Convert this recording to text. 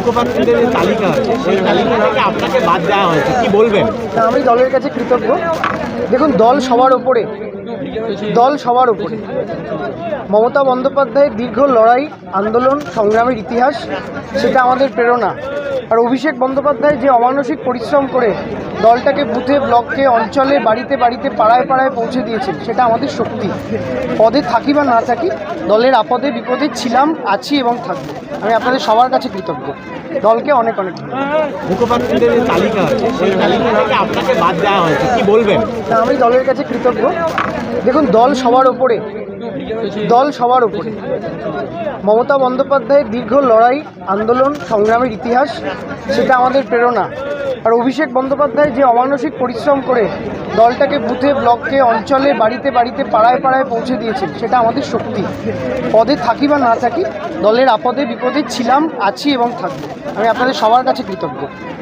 মুখপাত্রদের যে তালিকা আছে সেই তালিকা থেকে আপনাকে বাদ দেওয়া হয়েছে। কি বলবেন? আমি দলের কাছে কৃতজ্ঞ। দেখুন, দল সবার ওপরে দল সবার ওপরে মমতা বন্দ্যোপাধ্যায়ের দীর্ঘ লড়াই আন্দোলন সংগ্রামের ইতিহাস সেটা আমাদের প্রেরণা। আর অভিষেক বন্দ্যোপাধ্যায় যে অমানসিক পরিশ্রম করে দলটাকে বুথে ব্লকে অঞ্চলে বাড়িতে বাড়িতে পাড়ায় পাড়ায় পৌঁছে দিয়েছেন সেটা আমাদের শক্তি। পদে থাকি বা না থাকি দলের আপদে বিপদে ছিলাম আছি এবং থাকব। আমি আপনাদের সবার কাছে কৃতজ্ঞ। দলকে অনেক অনেক ধন্যবাদ। যে তালিকা আছে সেই তালিকা থেকে আপনাকে বাদ দেওয়া হয়েছে কি বলবেন? আমি দলের কাছে কৃতজ্ঞ। দেখুন, দল সবার ওপরে, দল সবার ওপরে। মমতা বন্দ্যোপাধ্যায়ের দীর্ঘ লড়াই, আন্দোলন, সংগ্রামের ইতিহাস, সেটা আমাদের প্রেরণা। আর অভিষেক বন্দ্যোপাধ্যায় যে অমানসিক পরিশ্রম করে দলটাকে বুথে, ব্লককে, অঞ্চলে, বাড়িতে বাড়িতে, পাড়ায় পাড়ায় পৌঁছে দিয়েছেন, সেটা আমাদের শক্তি। পদে থাকি বা না থাকি, দলের আপদে, বিপদে ছিলাম, আছি এবং থাকব। আমি আপনাদের সবার কাছে কৃতজ্ঞ।